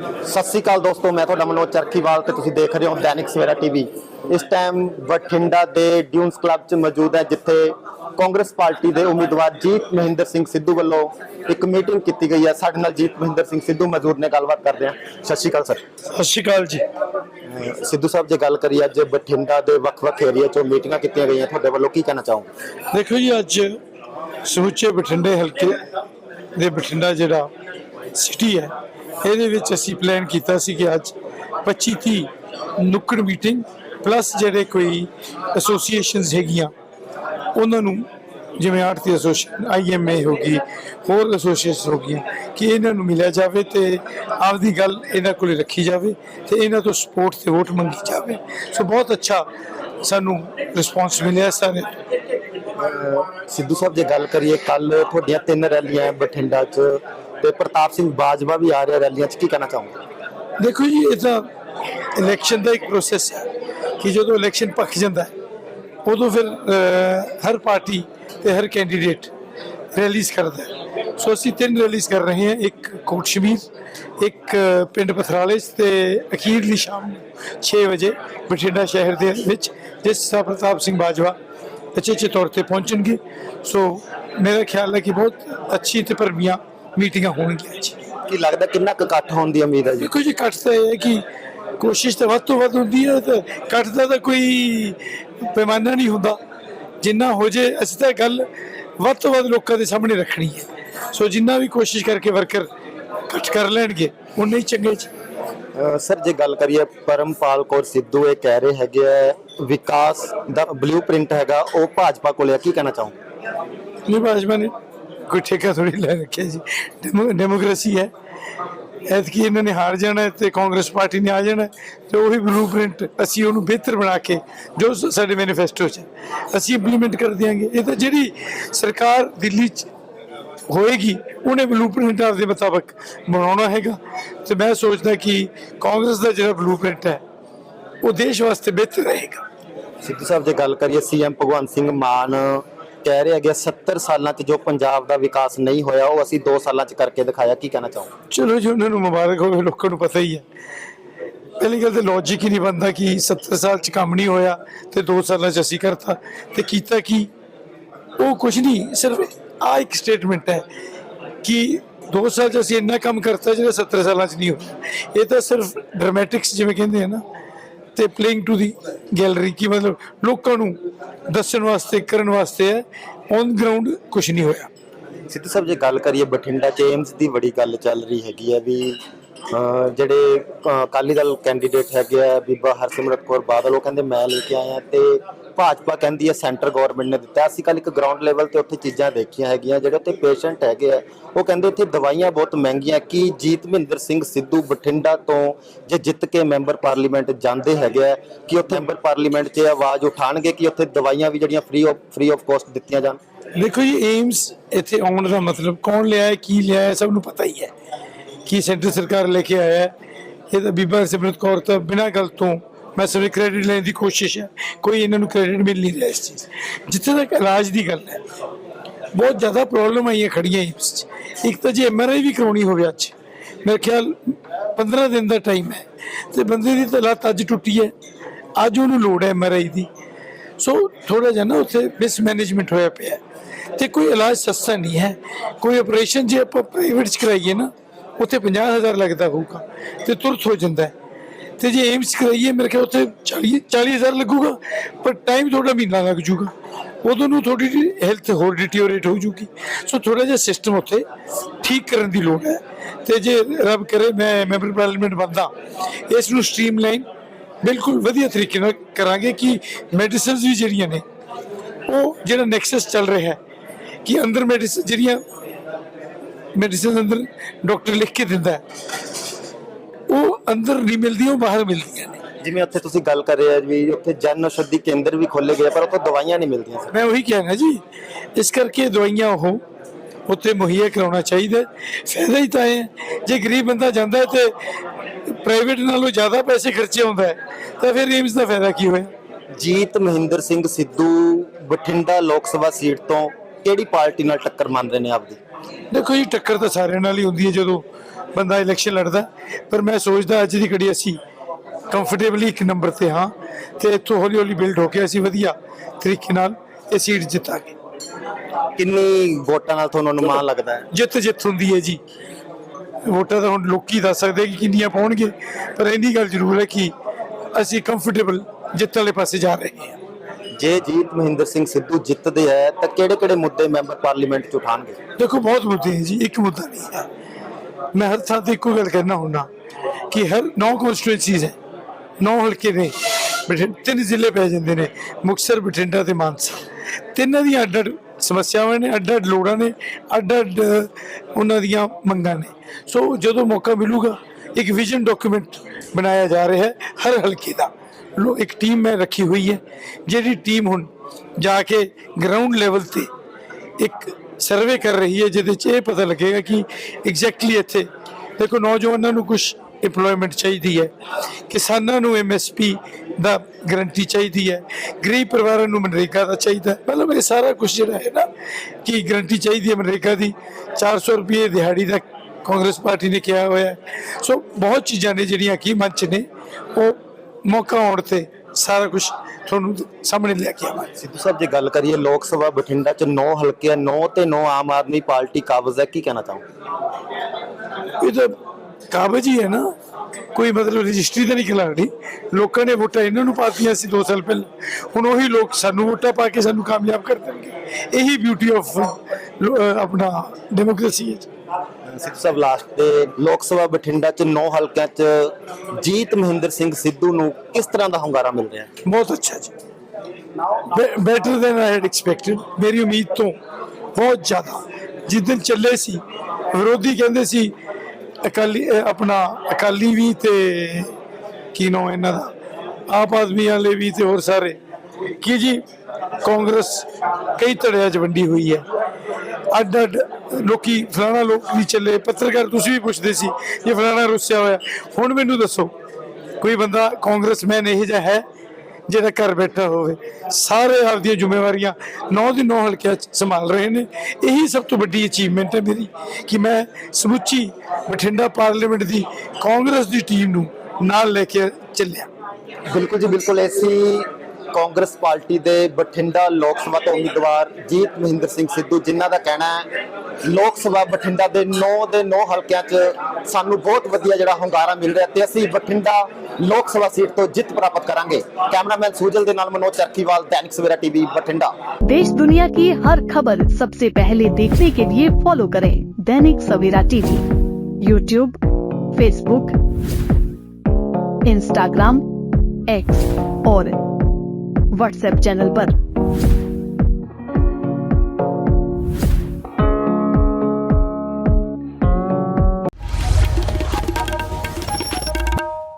ਸਤਿ ਸ਼੍ਰੀ ਅਕਾਲ ਦੋਸਤੋ ਮੈਂ ਤੁਹਾਡਾ ਮਨੋਜ ਚਰਖੀਵਾਲ ਤੇ ਤੁਸੀਂ ਦੇਖ ਰਹੇ ਹੋ ਦੈਨਿਕ ਸਵੇਰਾ ਟੀਵੀ। ਇਸ ਟਾਈਮ ਬਠਿੰਡਾ ਦੇ ਡਿਊਨਸ ਕਲੱਬ 'ਚ ਮੌਜੂਦ ਹੈ ਜਿੱਥੇ ਕਾਂਗਰਸ ਪਾਰਟੀ ਦੇ ਉਮੀਦਵਾਰ ਜੀਤ ਮਹਿੰਦਰ ਸਿੰਘ ਸਿੱਧੂ ਵੱਲੋਂ ਇੱਕ ਮੀਟਿੰਗ ਕੀਤੀ ਗਈ ਹੈ। ਸਾਡੇ ਨਾਲ ਜੀਤ ਮਹਿੰਦਰ ਸਿੰਘ ਸਿੱਧੂ ਮੌਜੂਦ ਨੇ ਗੱਲਬਾਤ ਕਰਦੇ ਹਾਂ। ਸਤਿ ਸ਼੍ਰੀ ਅਕਾਲ ਸਰ। ਸਤਿ ਸ਼੍ਰੀ ਅਕਾਲ ਜੀ। ਸਿੱਧੂ ਸਾਹਿਬ ਜੇ ਗੱਲ ਕਰੀਏ ਅੱਜ ਬਠਿੰਡਾ ਦੇ ਵੱਖ-ਵੱਖ ਏਰੀਆ 'ਚੋਂ ਮੀਟਿੰਗਾਂ ਕੀਤੀਆਂ ਗਈਆਂ ਤੁਹਾਡੇ ਵੱਲੋਂ ਕੀ ਕਹਿਣਾ ਚਾਹੋਗੇ? ਦੇਖੋ ਜੀ ਅੱਜ ਸਮੁੱਚੇ ਬਠਿੰਡੇ ਹਲਕੇ ਦੇ ਬਠਿੰਡਾ ਜਿਹੜਾ ਸਿਟੀ ਹੈ ਇਹਦੇ ਵਿੱਚ ਅਸੀਂ ਪਲਾਨ ਕੀਤਾ ਸੀ ਕਿ ਅੱਜ 25 30 ਨੁੱਕੜ ਮੀਟਿੰਗ ਪਲੱਸ ਜਿਹੜੇ ਕੋਈ ਐਸੋਸੀਏਸ਼ਨਸ ਹੈਗੀਆਂ, ਉਹਨਾਂ ਨੂੰ ਜਿਵੇਂ ਆਰਤੀ ਐਸੋਸੀਏਸ਼ਨ ਆਈਐਮਏ ਹੋ ਗਈ, ਹੋਰ ਐਸੋਸੀਏਸ਼ਨ ਹੋ ਗਈਆਂ, ਕਿ ਇਹਨਾਂ ਨੂੰ ਮਿਲਿਆ ਜਾਵੇ ਤੇ ਆਪਦੀ ਗੱਲ ਇਹਨਾਂ ਕੋਲੇ ਰੱਖੀ ਜਾਵੇ ਤੇ ਇਹਨਾਂ ਤੋਂ ਸਪੋਰਟ ਤੇ ਵੋਟ ਮੰਗੀ ਜਾਵੇ। ਸੋ ਬਹੁਤ ਅੱਛਾ ਸਾਨੂੰ ਰਿਸਪੌਂਸ ਮਿਲਿਆ ਸਾਰੇ ਸਿੱਧੂ ਸਾਹਿਬ, ਜੇ ਗੱਲ ਕਰੀਏ ਕੱਲ ਤੁਹਾਡੀਆਂ ਤਿੰਨ ਰੈਲੀਆਂ ਬਠਿੰਡਾ 'ਚ ਤੇ ਪ੍ਰਤਾਪ ਸਿੰਘ ਬਾਜਵਾ ਵੀ ਆ ਰਿਹਾ ਰੈਲੀਆਂ 'ਚ। ਕੀ ਕਹਿਣਾ ਚਾਹੋਗੇ? ਦੇਖੋ ਜੀ, ਇਹ ਤਾਂ ਇਲੈਕਸ਼ਨ ਦਾ ਇੱਕ ਪ੍ਰੋਸੈਸ ਹੈ ਕਿ ਜਦੋਂ ਇਲੈਕਸ਼ਨ ਪੱਕ ਜਾਂਦਾ ਹੈ, ਉਦੋਂ ਫਿਰ ਹਰ ਪਾਰਟੀ ਤੇ ਹਰ ਕੈਂਡੀਡੇਟ ਰੈਲੀਜ਼ ਕਰਦਾ ਹੈ। ਸੋ ਅਸੀਂ ਤਿੰਨ ਰੈਲੀਜ਼ ਕਰ ਰਹੇ ਹਾਂ, ਇੱਕ ਕੋਟ ਸ਼ਮੀਰ ਇੱਕ ਪਿੰਡ ਪਥਰਾਲੇ 'ਚ ਤੇ ਅਖੀਰਲੀ ਸ਼ਾਮ ਨੂੰ 6 ਵਜੇ ਬਠਿੰਡਾ ਸ਼ਹਿਰ ਦੇ ਵਿੱਚ, ਜਿਸ ਸਾ ਪ੍ਰਤਾਪ ਸਿੰਘ ਬਾਜਵਾ ਅੱਛੇ ਅੱਛੇ ਤੌਰ ਤੇ ਪਹੁੰਚਣਗੇ। ਸੋ ਮੇਰਾ ਖਿਆਲ ਹੈ ਕਿ ਬਹੁਤ ਅੱਛੀ ਤੇ ਭਰਵੀਆਂ ਮੀਟਿੰਗਾਂ ਹੋਣਗੀਆਂ ਜੀ। ਕੀ ਲੱਗਦਾ ਕਿੰਨਾ ਕੁ ਇਕੱਠ ਹੋਣ ਦੀ ਉਮੀਦ ਹੈ ਜੀ? ਦੇਖੋ ਜੀ ਕੱਟ ਤਾਂ ਇਹ ਹੈ ਕਿ ਕੋਸ਼ਿਸ਼ ਤਾਂ ਵੱਧ ਤੋਂ ਵੱਧ ਹੁੰਦੀ ਹੈ ਤੇ ਦਾ ਤਾਂ ਕੋਈ ਪੈਮਾਨਾ ਨਹੀਂ ਹੁੰਦਾ। ਜਿੰਨਾ ਹੋ ਜੇ ਅਸੀਂ ਤਾਂ ਗੱਲ ਵੱਧ ਤੋਂ ਵੱਧ ਲੋਕਾਂ ਦੇ ਸਾਹਮਣੇ ਰੱਖਣੀ ਹੈ। ਸੋ ਜਿੰਨਾ ਵੀ ਕੋਸ਼ਿਸ਼ ਕਰਕੇ ਵਰਕਰ ਕੱਟ ਕਰ ਲੈਣਗੇ ਉਨੇ ਹੀ ਚੰਗੇ ਜੀ। ਸਰ ਜੇ ਗੱਲ ਕਰੀਏ ਪਰਮਪਾਲ ਕੌਰ ਸਿੱਧੂ ਇਹ ਕਹਿ ਰਹੇ ਹੈਗੇ ਆ ਵਿਕਾਸ ਦਾ ਬਲੂਪ੍ਰਿੰਟ ਹੈਗਾ ਉਹ ਭਾਜਪਾ ਕੋਲ ਹੈ। ਕੀ ਕਹਿਣਾ ਚਾਹੋਗੇ? ਨਹੀਂ ਭਾਜਪਾ ਨੇ ਕੋਈ ਠੇਕਾ ਥੋੜੀ ਲੈ ਰੱਖਿਆ ਜੀ ਡੈਮੋਕ੍ਰੇਸੀ ਹੈ। ਐਤਕੀ ਇਹਨਾਂ ਨੇ ਹਾਰ ਜਾਣਾ ਹੈ ਤੇ ਕਾਂਗਰਸ ਪਾਰਟੀ ਨੇ ਆ ਜਾਣਾ। ਹੈ ਤੇ ਉਹੀ ਬਲੂਪ੍ਰਿੰਟ ਅਸੀਂ ਉਹਨੂੰ ਬਿਹਤਰ ਬਣਾ ਕੇ ਜੋ ਸਾਡੇ ਮੈਨੀਫੈਸਟੋ 'ਚ ਅਸੀਂ ਇੰਪਲੀਮੈਂਟ ਕਰ ਦਿਆਂਗੇ। ਇਹ ਤਾਂ ਜਿਹੜੀ ਸਰਕਾਰ ਦਿੱਲੀ 'ਚ ਹੋਏਗੀ, ਉਹਨੇ ਬਲੂਪ੍ਰਿੰਟ ਆਪਦੇ ਮੁਤਾਬਕ ਬਣਾਉਣਾ ਹੈਗਾ। ਤੇ ਮੈਂ ਸੋਚਦਾ ਕਿ ਕਾਂਗਰਸ ਦਾ ਜਿਹੜਾ ਬਲੂਪ੍ਰਿੰਟ ਹੈ, ਉਹ ਦੇਸ਼ ਵਾਸਤੇ ਬਿਹਤਰ ਰਹੇਗਾ। ਸਿੱਧੂ ਸਾਹਿਬ, ਜੇ ਗੱਲ ਕਰੀਏ ਸੀਐਮ ਭਗਵੰਤ ਸਿੰਘ ਮਾਨ ਕਹਿ ਰਹੇ ਹੈਗੇ 70 ਸਾਲਾਂ 'ਚ ਜੋ ਪੰਜਾਬ ਦਾ ਵਿਕਾਸ ਨਹੀਂ ਹੋਇਆ, ਉਹ ਅਸੀਂ 2 ਸਾਲਾਂ 'ਚ ਕਰਕੇ ਦਿਖਾਇਆ, ਕੀ ਕਹਿਣਾ ਚਾਹੋਗੇ? ਚਲੋ ਜੀ, ਉਹਨਾਂ ਨੂੰ ਮੁਬਾਰਕ ਹੋਵੇ, ਲੋਕਾਂ ਨੂੰ ਪਤਾ ਹੀ ਹੈ। ਪਹਿਲੀ ਗੱਲ ਤੇ ਲੌਜੀਕ ਹੀ ਨਹੀਂ ਬੰਦਾ ਕਿ 70 ਸਾਲ ਚ ਕੰਮ ਨਹੀਂ ਹੋਇਆ ਤੇ 2 ਸਾਲਾਂ ਚ ਅਸੀਂ ਕਰਤਾ ਤੇ ਕੀਤਾ ਕੀ? ਉਹ ਕੁਝ ਨਹੀਂ, ਸਿਰਫ ਆ ਇੱਕ ਸਟੇਟਮੈਂਟ ਹੈ ਕਿ 2 ਸਾਲ ਚ ਅਸੀਂ ਇੰਨਾ ਕੰਮ ਕਰਤਾ ਜਿਹੜਾ 70 ਸਾਲਾਂ ਚ ਨਹੀਂ ਹੋਇਆ। ਇਹ ਤਾਂ ਸਿਰਫ ਡਰਾਮੈਟਿਕਸ ਜਿਵੇਂ ਕਹਿੰਦੇ ਆ ਨਾ ਤੇ ਪਲੇਇੰਗ ਟੂ ਦੀ ਗੈਲਰੀ ਕੀ ਮਤਲਬ ਲੋਕਾਂ ਨੂੰ ਦੱਸਣ ਵਾਸਤੇ ਕਰਨ ਵਾਸਤੇ ਹੈ ਔਨ ਗਰਾਊਂਡ ਕੁਝ ਨਹੀਂ ਹੋਇਆ। ਸਿੱਧੂ ਸਾਹਿਬ ਜੇ ਗੱਲ ਕਰੀਏ ਬਠਿੰਡਾ 'ਚ ਏਮਸ ਦੀ ਬੜੀ ਗੱਲ ਚੱਲ ਰਹੀ ਹੈਗੀ ਹੈ ਵੀ ਜਿਹੜੇ ਅਹ, ਅਕਾਲੀ ਦਲ ਕੈਂਡੀਡੇਟ ਹੈਗੇ ਆ ਬੀਬਾ ਹਰਸਿਮਰਤ ਕੌਰ ਬਾਦਲ ਉਹ ਕਹਿੰਦੇ ਮੈਂ ਲੈ ਕੇ ਆਇਆ ਤੇ ਭਾਜਪਾ ਕਹਿੰਦੀ ਹੈ, ਸੈਂਟਰ ਗਵਰਨਮੈਂਟ ਨੇ ਦਿੱਤਾ। ਅਸੀਂ ਕੱਲ ਇੱਕ ਗਰਾਊਂਡ ਲੈਵਲ ਤੇ ਉੱਥੇ ਚੀਜ਼ਾਂ ਦੇਖੀਆਂ ਹੈਗੀਆਂ, ਜਿਹੜੇ ਉੱਥੇ ਪੇਸ਼ੈਂਟ ਹੈਗੇ ਆ, ਉਹ ਕਹਿੰਦੇ ਇੱਥੇ ਦਵਾਈਆਂ ਬਹੁਤ ਮਹਿੰਗੀਆਂ ਕੀ ਜੀਤ ਮਹਿੰਦਰ ਸਿੰਘ ਸਿੱਧੂ ਬਠਿੰਡਾ ਤੋਂ ਜੇ ਜਿੱਤ ਕੇ ਮੈਂਬਰ ਪਾਰਲੀਮੈਂਟ ਜਾਂਦੇ ਹੈਗੇ ਆ, ਕਿ ਉੱਥੇ ਮੈਂਬਰ ਪਾਰਲੀਮੈਂਟ 'ਚ ਆਵਾਜ਼ ਉਠਾਣਗੇ ਕਿ ਉੱਥੇ ਦਵਾਈਆਂ ਵੀ ਜਿਹੜੀਆਂ free of free of cost ਦਿੱਤੀਆਂ ਜਾਣ? ਦੇਖੋ ਜੀ ਏਮਸ ਇੱਥੇ ਆਉਣ ਦਾ ਮਤਲਬ ਕੌਣ ਲਿਆ ਹੈ, ਕੀ ਲਿਆ ਹੈ, ਸਭ ਨੂੰ ਪਤਾ ਹੀ ਹੈ। ਕੀ ਸੈਂਟਰ ਸਰਕਾਰ ਲੈ ਕੇ ਆਇਆ ਹੈ, ਇਹ ਤਾਂ ਬੀਬਾ ਸਿਮਰਤ ਕੌਰ ਤਾਂ ਬਿਨਾਂ ਗੱਲ ਤੋਂ ਮੈਂ ਸਿਰਫ ਕ੍ਰੈਡਿਟ ਲੈਣ ਦੀ ਕੋਸ਼ਿਸ਼ ਹੈ ਕੋਈ ਇਹਨਾਂ ਨੂੰ ਕ੍ਰੈਡਿਟ ਮਿਲ ਨਹੀਂ ਰਿਹਾ ਇਸ ਚੀਜ਼ ਜਿੱਥੇ ਤੱਕ ਇਲਾਜ ਦੀ ਗੱਲ ਹੈ, ਬਹੁਤ ਜ਼ਿਆਦਾ ਪ੍ਰੋਬਲਮ ਆਈਆਂ ਖੜੀਆਂ ਏਮਸ 'ਚ। ਇੱਕ ਤਾਂ ਜੇ ਐਮਆਰਆਈ ਵੀ ਕਰਾਉਣੀ ਹੋਵੇ ਅੱਜ, ਮੇਰੇ ਖਿਆਲ 15 ਦਿਨ ਦਾ ਟਾਈਮ ਹੈ, ਤੇ ਬੰਦੇ ਦੀ ਤਾਂ ਲੱਤ ਅੱਜ ਟੁੱਟੀ ਹੈ, ਅੱਜ ਉਹਨੂੰ ਲੋੜ ਹੈ ਐਮਆਰਆਈ ਦੀ। ਸੋ ਥੋੜਾ ਜਿਹਾ ਨਾ ਉੱਥੇ ਮਿਸਮੈਨੇਜਮੈਂਟ ਹੋਇਆ ਪਿਆ। ਹੈ। ਤੇ ਕੋਈ ਇਲਾਜ ਸਸਤਾ ਨਹੀਂ ਹੈ, ਕੋਈ ਆਪਰੇਸ਼ਨ ਜੇ ਆਪਾਂ ਪ੍ਰਾਈਵੇਟ ਚ ਕਰਾਈਏ ਨਾ, ਉੱਥੇ 50000 ਲੱਗਦਾ ਹੋਊਗਾ, ਤੇ ਤੁਰਤ ਹੋ ਜਾਂਦਾ ਹੈ। ਤੇ ਜੇ ਏਮਸ ਕਰਾਈਏ ਮੇਰੇ ਖਿਆਲ ਉੱਥੇ 40 40000 ਲੱਗੂਗਾ, ਪਰ ਟਾਈਮ ਤੁਹਾਡਾ ਮਹੀਨਾ ਲੱਗ ਜੂਗਾ ਉਦੋਂ ਨੂੰ ਥੋੜੀ ਜਿਹੀ ਹੈਲਥ ਹੋਰ ਡਿਟੀਓਰੇਟ ਹੋ ਜੂਗੀ ਸੋ ਥੋੜਾ ਜਿਹਾ ਸਿਸਟਮ ਉੱਥੇ ਠੀਕ ਕਰਨ ਦੀ ਲੋੜ ਹੈ। ਤੇ ਜੇ ਰੱਬ ਕਰੇ, ਮੈਂ ਮੈਂਬਰ ਪਾਰਲੀਮੈਂਟ ਬੰਦਾ ਇਸ ਨੂੰ ਸਟ੍ਰੀਮਲਾਈਨ ਬਿਲਕੁਲ ਵਧੀਆ ਤਰੀਕੇ ਨਾਲ ਕਰਾਂਗੇ ਕਿ ਮੈਡੀਸਿਨਸ ਵੀ ਜਿਹੜੀਆਂ ਨੇ, ਉਹ ਜਿਹੜਾ ਨੈਕਸਸ ਚੱਲ ਰਿਹਾ ਹੈ, ਕਿ ਅੰਦਰ ਮੈਡੀਸਿਨ ਜਿਹੜੀਆਂ ਮੈਡੀਸਿਨ ਅੰਦਰ ਡਾਕਟਰ ਲਿਖ ਕੇ ਦਿੰਦਾ ਹੈ ਅੰਦਰ ਨਹੀਂ ਮਿਲਦੀਆਂ ਉਹ ਬਾਹਰ ਮਿਲਦੀਆਂ ਨੇ। ਜਿਵੇਂ ਉੱਥੇ ਤੁਸੀਂ ਗੱਲ ਕਰ ਰਹੇ ਹੋ ਵੀ ਉੱਥੇ ਜਨ ਔਸ਼ਧੀ ਕੇਂਦਰ ਵੀ ਖੋਲੇ ਗਏ ਪਰ ਉੱਥੇ ਦਵਾਈਆਂ ਨਹੀਂ ਮਿਲਦੀਆਂ ਸਰ। ਮੈਂ ਉਹੀ ਕਹਿਣਾ ਜੀ ਇਸ ਕਰਕੇ ਦਵਾਈਆਂ ਉਹ ਉੱਥੇ ਮੁਹੱਈਆ ਕਰਾਉਣਾ ਚਾਹੀਦਾ। ਫਾਇਦਾ ਹੀ ਤਾਂ ਹੈ ਜੇ ਗਰੀਬ ਬੰਦਾ ਜਾਂਦਾ ਤੇ ਪ੍ਰਾਈਵੇਟ ਨਾਲੋਂ ਜ਼ਿਆਦਾ ਪੈਸੇ ਖਰਚੇ ਹੁੰਦਾ ਤਾਂ ਫਿਰ ਏਮਸ ਦਾ ਫਾਇਦਾ ਕੀ ਹੋਇਆ? ਜੀਤ ਮਹਿੰਦਰ ਸਿੰਘ ਸਿੱਧੂ ਬਠਿੰਡਾ ਲੋਕ ਸਭਾ ਸੀਟ ਤੋਂ ਕਿਹੜੀ ਪਾਰਟੀ ਨਾਲ ਟੱਕਰ ਮੰਨ ਰਹੇ ਨੇ ਆਪਦੀ? ਦੇਖੋ ਜੀ ਟੱਕਰ ਤਾਂ ਸਾਰਿਆਂ ਨਾਲ ਹੀ ਹੁੰਦੀ ਹੈ ਜਦੋਂ ਬੰਦਾ ਇਲੈਕਸ਼ਨ ਲੜਦਾ। ਪਰ ਮੈਂ ਸੋਚਦਾ ਅੱਜ ਦੀ ਘੜੀ ਅਸੀਂ ਕੰਫਰਟੇਬਲੀ ਇੱਕ ਨੰਬਰ ਤੇ ਹਾਂ ਤੇ ਇੱਥੋਂ ਹੌਲੀ ਹੌਲੀ ਬਿਲਡ ਹੋ ਕੇ ਅਸੀਂ ਵਧੀਆ ਤਰੀਕੇ ਨਾਲ ਇਹ ਸੀਟ ਜਿੱਤਾਂਗੇ। ਕਿੰਨੀ ਵੋਟਾਂ ਨਾਲ ਤੁਹਾਨੂੰ ਅਨੁਮਾਨ ਲੱਗਦਾ ਹੈ? ਜਿੱਤ ਜਿੱਤ ਹੁੰਦੀ ਹੈ ਜੀ। ਵੋਟਾਂ ਤਾਂ ਹੁਣ ਲੋਕੀ ਦੱਸ ਸਕਦੇ ਕਿ ਕਿੰਨੀਆਂ ਪਾਉਣਗੇ ਪਰ ਇੰਨੀ ਗੱਲ ਜ਼ਰੂਰ ਹੈ ਕਿ ਅਸੀਂ ਕੰਫਰਟੇਬਲ ਜਿੱਤ ਵਾਲੇ ਪਾਸੇ ਜਾ ਰਹੇ ਹਾਂ। ਜੇ ਜੀਤ ਮਹਿੰਦਰ ਸਿੰਘ ਸਿੱਧੂ ਜਿੱਤਦੇ ਹੈ ਤਾਂ ਕਿਹੜੇ-ਕਿਹੜੇ ਮੁੱਦੇ ਮੈਂਬਰ ਪਾਰਲੀਮੈਂਟ 'ਚ ਉਠਾਣਗੇ ਦੇਖੋ ਬਹੁਤ ਮੁੱਦੇ ਹੈ ਜੀ ਇੱਕ ਮੁੱਦਾ ਨਹੀਂ ਹੈ। ਮੈਂ ਹਰ ਥਾਂ ਤੇ ਇੱਕੋ ਗੱਲ ਕਹਿਣਾ ਹੁੰਦਾ ਕਿ ਹਰ ਨੌ ਕਨਸਟੀਟੂਐਂਸੀਜ਼ ਹੈ। ਨੌ ਹਲਕੇ ਨੇ, ਬਠਿੰ- ਤਿੰਨ ਜ਼ਿਲ੍ਹੇ ਪੈ ਜਾਂਦੇ ਨੇ, ਮੁਕਤਸਰ, ਬਠਿੰਡਾ ਤੇ ਮਾਨਸਾ। ਤਿੰਨਾਂ ਦੀਆਂ ਅੱਡ ਅੱਡ ਸਮੱਸਿਆਵਾਂ ਨੇ ਅੱਡ ਅੱਡ ਲੋੜਾਂ ਨੇ ਅੱਡ ਅੱਡ ਉਹਨਾਂ ਦੀਆਂ ਮੰਗਾਂ ਨੇ। ਸੋ ਜਦੋਂ ਮੌਕਾ ਮਿਲੂਗਾ, ਇੱਕ ਵਿਜ਼ਨ ਡਾਕੂਮੈਂਟ ਬਣਾਇਆ ਜਾ ਰਿਹਾ ਹੈ ਹਰ ਹਲਕੇ ਦਾ। ਲੋ, ਇੱਕ ਟੀਮ ਮੈਂ ਰੱਖੀ ਹੋਈ ਹੈ, ਜਿਹੜੀ ਟੀਮ ਹੁਣ ਜਾ ਕੇ ਗਰਾਊਂਡ ਲੈਵਲ ਤੇ ਇੱਕ ਸਰਵੇ ਕਰ ਰਹੀ ਹੈ, ਜਿਹਦੇ 'ਚ ਇਹ ਪਤਾ ਲੱਗੇਗਾ ਕਿ ਐਗਜ਼ੈਕਟਲੀ ਇੱਥੇ ਦੇਖੋ, ਨੌਜਵਾਨਾਂ ਨੂੰ ਕੁਝ ਇੰਪਲੋਇਮੈਂਟ ਚਾਹੀਦੀ ਹੈ, ਕਿਸਾਨਾਂ ਨੂੰ MSP ਦਾ ਗਰੰਟੀ ਚਾਹੀਦੀ ਹੈ, ਗਰੀਬ ਪਰਿਵਾਰਾਂ ਨੂੰ ਮਨਰੇਗਾ ਦਾ ਚਾਹੀਦਾ ਮਤਲਬ ਇਹ ਸਾਰਾ ਕੁਝ ਜਿਹੜਾ ਹੈ ਨਾ, ਕਿ ਗਰੰਟੀ ਚਾਹੀਦੀ ਹੈ ਮਨਰੇਗਾ ਦੀ। 400 ਰੁਪਏ ਦਿਹਾੜੀ ਦਾ ਕਾਂਗਰਸ ਪਾਰਟੀ ਨੇ ਕਿਹਾ ਹੋਇਆ ਸੋ ਬਹੁਤ ਚੀਜ਼ਾਂ ਨੇ ਜਿਹੜੀਆਂ ਕੀ ਮੰਚ ਨੇ, ਉਹ ਮੌਕਾ ਆਉਣ ਤੇ ਸਾਰਾ ਕੁਝ ਤੁਹਾਨੂੰ ਸਾਹਮਣੇ ਲੈ ਕੇ ਆਵਾਂਗੇ। ਸਿੱਧੂ ਸਾਹਿਬ ਜੇ ਗੱਲ ਕਰੀਏ ਲੋਕ ਸਭਾ ਬਠਿੰਡਾ 'ਚ 9 ਹਲਕੇ ਆ 9 ਤੇ 9 ਆਮ ਆਦਮੀ ਪਾਰਟੀ ਕਾਬਜ਼ ਹੈ ਕੀ ਕਹਿਣਾ ਚਾਹੋਗੇ? ਇਹ ਤਾਂ ਕਾਬਜ ਹੀ ਹੈ ਨਾ। ਕੋਈ ਮਤਲਬ ਰਜਿਸਟਰੀ ਤਾਂ ਨਹੀਂ ਖਿਲਾੜੀ ਲੋਕਾਂ ਨੇ ਵੋਟਾਂ ਇਹਨਾਂ ਨੂੰ ਪਾਤੀਆਂ ਸੀ 2 ਸਾਲ ਪਹਿਲਾਂ। ਹੁਣ ਉਹੀ ਲੋਕ ਸਾਨੂੰ ਵੋਟਾਂ ਪਾ ਕੇ ਸਾਨੂੰ ਕਾਮਯਾਬ ਕਰ ਦੇਣਗੇ। ਇਹੀ ਬਿਊਟੀ ਆਫ ਆਪਣਾ ਡੈਮੋਕ੍ਰੇਸੀ ਹੈ ਸਿੱਧੂ ਸਾਹਿਬ ਲਾਸਟ ਤੇ ਲੋਕ ਸਭਾ ਬਠਿੰਡਾ 'ਚ 9 ਹਲਕਿਆਂ 'ਚ ਜੀਤ ਮਹਿੰਦਰ ਸਿੰਘ ਸਿੱਧੂ ਨੂੰ ਕਿਸ ਤਰ੍ਹਾਂ ਦਾ ਹੁੰਗਾਰਾ ਮਿਲ ਰਿਹਾ? ਹੈ ਬਹੁਤ ਅੱਛਾ ਜੀ। Better than I had expected, ਮੇਰੀ ਉਮੀਦ ਤੋਂ ਬਹੁਤ ਜ਼ਿਆਦਾ। ਜਿਸ ਦਿਨ ਚੱਲੇ ਸੀ, ਵਿਰੋਧੀ ਕਹਿੰਦੇ ਸੀ, ਅਕਾਲੀ ਆਪਣਾ ਅਕਾਲੀ ਵੀ ਤੇ ਕੀ ਨਾਮ ਇਹਨਾਂ ਦਾ, ਆਪ ਆਦਮੀ ਵਾਲੇ ਵੀ ਤੇ ਹੋਰ ਸਾਰੇ। ਕੀ ਜੀ, ਕਾਂਗਰਸ ਕਈ ਧੜਿਆਂ 'ਚ ਵੰਡੀ ਹੋਈ ਹੈ। ਅੱਡ ਅੱਡ ਲੋਕੀ ਫਲਾਣਾ ਲੋਕ ਵੀ ਚੱਲੇ, ਪੱਤਰਕਾਰ ਤੁਸੀਂ ਵੀ ਪੁੱਛਦੇ ਸੀ ਇਹ ਫਲਾਣਾ ਰੁੱਸਿਆ ਹੋਇਆ। ਹੁਣ ਮੈਨੂੰ ਦੱਸੋ, ਕੋਈ ਬੰਦਾ ਕਾਂਗਰਸਮੈਨ ਇਹ ਜਿਹਾ ਹੈ ਜਿਹੜਾ ਘਰ ਬੈਠਾ ਹੋਵੇ? ਸਾਰੇ ਆਪਦੀਆਂ ਜ਼ਿੰਮੇਵਾਰੀਆਂ ਨੌ ਦੀ ਨੌ ਹਲਕਿਆਂ 'ਚ ਸੰਭਾਲ ਰਹੇ ਨੇ। ਇਹੀ ਸਭ ਤੋਂ ਵੱਡੀ ਅਚੀਵਮੈਂਟ ਹੈ ਮੇਰੀ ਕਿ ਮੈਂ ਸਮੁੱਚੀ ਬਠਿੰਡਾ ਪਾਰਲੀਮੈਂਟ ਦੀ ਕਾਂਗਰਸ ਦੀ ਟੀਮ ਨੂੰ ਨਾਲ ਲੈ ਕੇ ਚੱਲਿਆ। ਬਿਲਕੁਲ ਜੀ, ਬਿਲਕੁਲ ਐਸੀ ਕਾਂਗਰਸ ਪਾਰਟੀ ਦੇ ਬਠਿੰਡਾ ਲੋਕ ਸਭਾ ਤੋਂ ਉਮੀਦਵਾਰ ਜੀਤ ਮਹਿੰਦਰ ਸਿੰਘ ਸਿੱਧੂ ਜਿਨ੍ਹਾਂ ਦਾ ਕਹਿਣਾ ਹੈ ਲੋਕ ਸਭਾ ਬਠਿੰਡਾ ਦੇ 9 ਦੇ 9 ਹਲਕਿਆਂ 'ਚ ਸਾਨੂੰ ਬਹੁਤ ਵਧੀਆ ਜਿਹੜਾ ਹੁੰਗਾਰਾ ਮਿਲ ਰਿਹਾ ਤੇ ਅਸੀਂ ਬਠਿੰਡਾ ਲੋਕ ਸਭਾ ਸੀਟ ਤੋਂ ਜਿੱਤ ਪ੍ਰਾਪਤ ਕਰਾਂਗੇ ਕੈਮਰਾਮੈਨ ਸੂਜਲ ਦੇ ਨਾਲ ਮਨੋਜ ਚਰਖੀਵਾਲ ਦੈਨਿਕ ਸਵੇਰਾ ਟੀਵੀ ਬਠਿੰਡਾ देश दुनिया की हर खबर सबसे पहले देखने के लिए फॉलो करें Dainik Savera TV YouTube Facebook Instagram X और व्हाट्सएप चैनल पर।